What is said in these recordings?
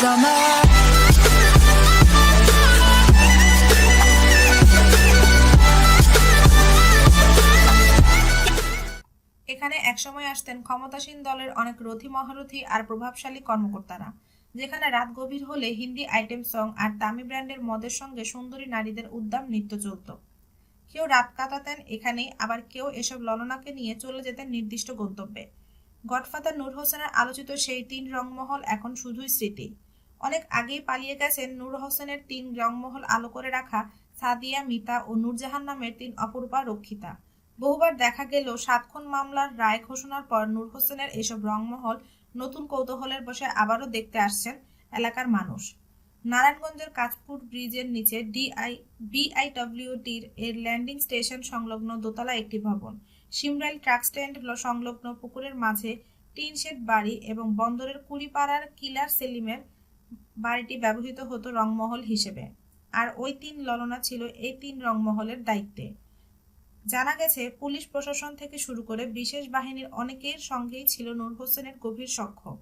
এখানে একসময় আসতেন ক্ষমতাসীন দলের অনেক রথী মহারথী আর প্রভাবশালী কর্মকর্তারা, যেখানে রাত গভীর হলে হিন্দি আইটেম সং আর দামি ব্র্যান্ডের মদের সঙ্গে সুন্দরী নারীদের উদ্দাম নৃত্য চলত। কেউ রাত কাটাতেন এখানেই, আবার কেউ এসব ললনাকে নিয়ে চলে যেতেন নির্দিষ্ট গন্তব্যে। গডফাদার নূর হোসেনের আলোচিত সেই তিন রংমহল এখন শুধুই স্মৃতি। অনেক আগেই পালিয়ে গেছেন নূর হোসেনের তিন রংমহল আলো করে রাখা সাদিয়া, মিতা ও নূরজাহান নামের তিন অপরূপা রক্ষিতা। বহুবার দেখা গেল সাতক্ষণ মামলার রায় ঘোষণার পর নূর হোসেনের এসব রংমহল নতুন কৌতূহলের বসে আবারও দেখতে আসছেন এলাকার মানুষ। নারায়ণগঞ্জের কাঁচপুর ব্রিজের নিচে ডিআই বিআইডব্লিউটির এর ল্যান্ডিং স্টেশন সংলগ্ন দোতলা একটি ভবন। সিমরাইল ট্রাক স্ট্যান্ড সংলগ্ন পুকুরের মাঝে টিন শেড বাড়ি এবং বন্দরের কুড়িপাড়ার কিলার সেলিমের বাড়িটি ব্যবহৃত হতো রংমহল হিসেবে। আর ওই তিন ললনা ছিল এই তিন রংমহলের দায়িত্বে। জানা গেছে, পুলিশ প্রশাসন থেকে শুরু করে বিশেষ বাহিনীর অনেকের সঙ্গেই ছিল নূর হোসেনের গভীর সখ্য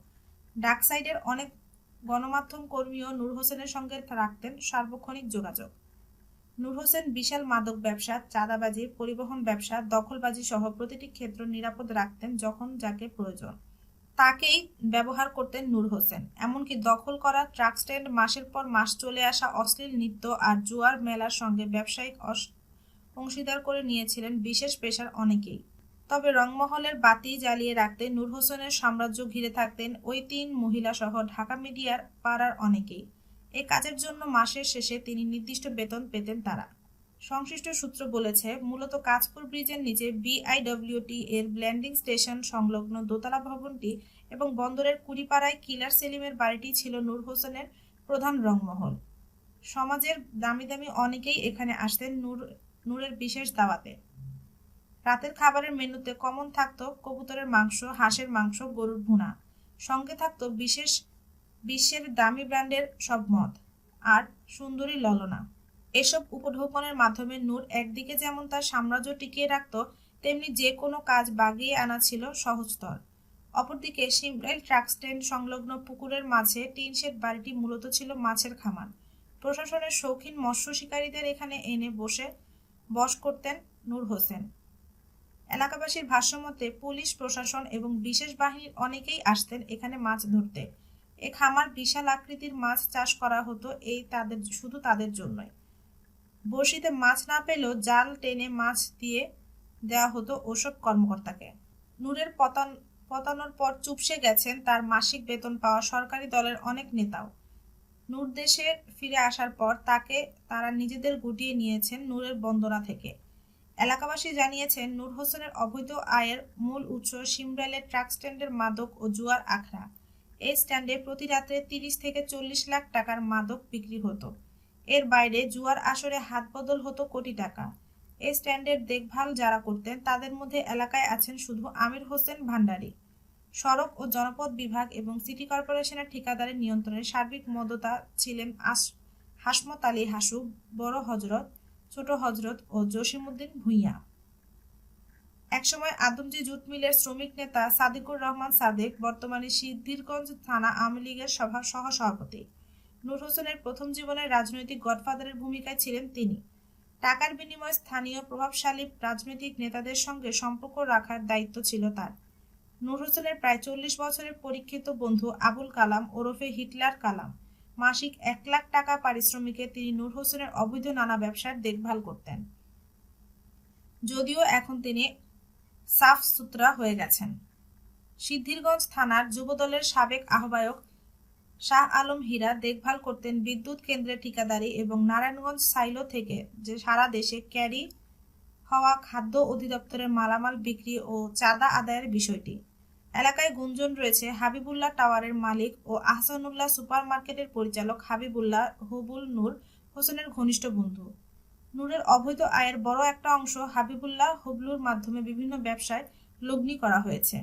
ডাকসাইডের অনেক গণমাধ্যম কর্মীও নূর হোসেনের সঙ্গে রাখতেন সার্বক্ষণিক যোগাযোগ। নূর হোসেন বিশাল মাদক ব্যবসা, চাঁদাবাজি, পরিবহন ব্যবসা, দখলবাজি সহ প্রতিটি ক্ষেত্র নিরাপদ রাখতেন যখন যাকে প্রয়োজন। তাকেই ব্যবহার করতেন নূর হোসেন। এমনকি দখল করা ট্রাক স্ট্যান্ড মাসের পর মাস চলে আসা অশ্লীল নৃত্য আর জুয়ার মেলার সঙ্গে ব্যবসায়িক অংশীদার করে নিয়েছিলেন বিশেষ পেশার অনেকেই। তবে রংমহলের বাতি জ্বালিয়ে রাখতে নূর হোসেনের সাম্রাজ্য ঘিরে থাকতেন ওই তিন মহিলা সহ ঢাকা মিডিয়ার পাড়ার অনেকেই। এ কাজের জন্য মাসের শেষে তিনি নির্দিষ্ট বেতন পেতেন তারা। সংশ্লিষ্ট সূত্র বলেছে, মূলত কাঁচপুর ব্রিজের নিচে বিআইডব্লিউটি এর ব্ল্যান্ডিং স্টেশন সংলগ্ন দোতলা ভবনটি এবং বন্দরের কুড়িপাড়ায় কিলার সেলিমের বাড়িটি ছিল নূর হোসেনের প্রধান রংমহল। সমাজের দামি দামি অনেকেই এখানে আসতেন নূর, নূরের বিশেষ দাওয়াতে। রাতের খাবারের মেনুতে কমন থাকত কবুতরের মাংস, হাঁসের মাংস, গরুর ভুনা। সঙ্গে থাকত বিশেষ, বিশ্বের দামি ব্র্যান্ডের সব মদ। আর সুন্দরী ললনা। এসব উপঢৌকনের মাধ্যমে নূর একদিকে যেমন তার সাম্রাজ্য টিকিয়ে রাখত, তেমনি যে কোনো কাজ বাগিয়ে আনা ছিল সহজতর। অপরদিকে সিমরাইল ট্রাক স্ট্যান্ড সংলগ্ন পুকুরের মাঝে টিন শেড বাড়িটি মূলত ছিল মাছের খামার। প্রশাসনের শৌখিন মৎস্য শিকারীদের এখানে এনে বসে বশ করতেন নূর হোসেন। এলাকাবাসীর ভাষ্যমতে পুলিশ, প্রশাসন এবং বিশেষ বাহিনীর অনেকেই আসতেন এখানে মাছ ধরতে। এ খামার বিশাল আকৃতির মাছ চাষ করা হতো, এই তাদের, শুধু তাদের জন্যই। বড়শিতে মাছ না পেলেও জাল টেনে মাছ দিয়ে দেওয়া হতো ওসব কর্মকর্তাকে। নূরের পতন পতানোর পর চুপসে গেছেন তার মাসিক বেতন পাওয়া সরকারি দলের অনেক নেতাও। নূর দেশে ফিরে আসার পর তাকে তারা নিজেদের গুটিয়ে নিয়েছেন নূরের বন্দনা থেকে। এলাকাবাসী জানিয়েছেন, নূর হোসেনের অবৈধ আয়ের মূল উৎস সিমরাইলের ট্রাক স্ট্যান্ডের মাদক ও জুয়ার আখড়া। এই স্ট্যান্ডে প্রতি রাত্রে তিরিশ থেকে চল্লিশ লাখ টাকার মাদক বিক্রি হতো। এর বাইরে জুয়ার আসরে হাত বদল হতো কোটি টাকা। এই স্ট্যান্ডের দেখভাল যারা করতেন, তাদের মধ্যে এলাকায় আছেন শুধু আমির হোসেন ভান্ডারী। সড়ক ও জনপদ বিভাগ এবং সিটি কর্পোরেশনের ঠিকাদারের নিয়ন্ত্রণে সার্বিক মদতা ছিলেন আস হাসমত আলী হাসু, বড় হজরত, ছোট হজরত ও জসিমউদ্দিন ভূঁইয়া। একসময় আদমজি জুট মিলের শ্রমিক নেতা সাদিকুর রহমান সাদেক, বর্তমানে সিদ্ধিরগঞ্জ থানা আওয়ামী লীগের সভা সহসভাপতি। নূর হোসেনের প্রথম জীবনের রাজনৈতিক গডফাদারের ভূমিকায় ছিলেন তিনি। টাকার বিনিময়ে স্থানীয় প্রভাবশালী রাজনৈতিক নেতাদের সঙ্গে সম্পর্ক রাখার দায়িত্ব ছিল তার। নূর হোসেনের প্রায় চল্লিশ বছরের পরীক্ষিত বন্ধু আবুল কালাম ওরফে হিটলার কালাম। মাসিক এক লাখ টাকা পারিশ্রমিকে তিনি নূর হোসেনের অবৈধ নানা ব্যবসার দেখভাল করতেন। যদিও এখন তিনি সাফ সুতরা হয়ে গেছেন। সিদ্ধিরগঞ্জ থানার যুবদলের সাবেক আহ্বায়ক শাহ আলম হীরা দেখভাল করতেন বিদ্যুৎ কেন্দ্রের ঠিকাদারি এবং নারায়ণগঞ্জ সাইলো থেকে যে সারা দেশে ক্যারি হওয়া খাদ্য অধিদপ্তরের মালামাল বিক্রি ও চাঁদা আদায়ের বিষয়টি। এলাকায় গুঞ্জন রয়েছে হাবিবুল্লাহ টাওয়ারের মালিক ও আহসানুল্লাহ সুপার মার্কেটের পরিচালক হাবিবুল্লাহ হুবুল নূর হোসেনের ঘনিষ্ঠ বন্ধু। নূরের অবৈধ আয়ের বড় একটা অংশ হাবিবুল্লাহ হুবলুর মাধ্যমে বিভিন্ন ব্যবসায় লগ্নি করা হয়েছে।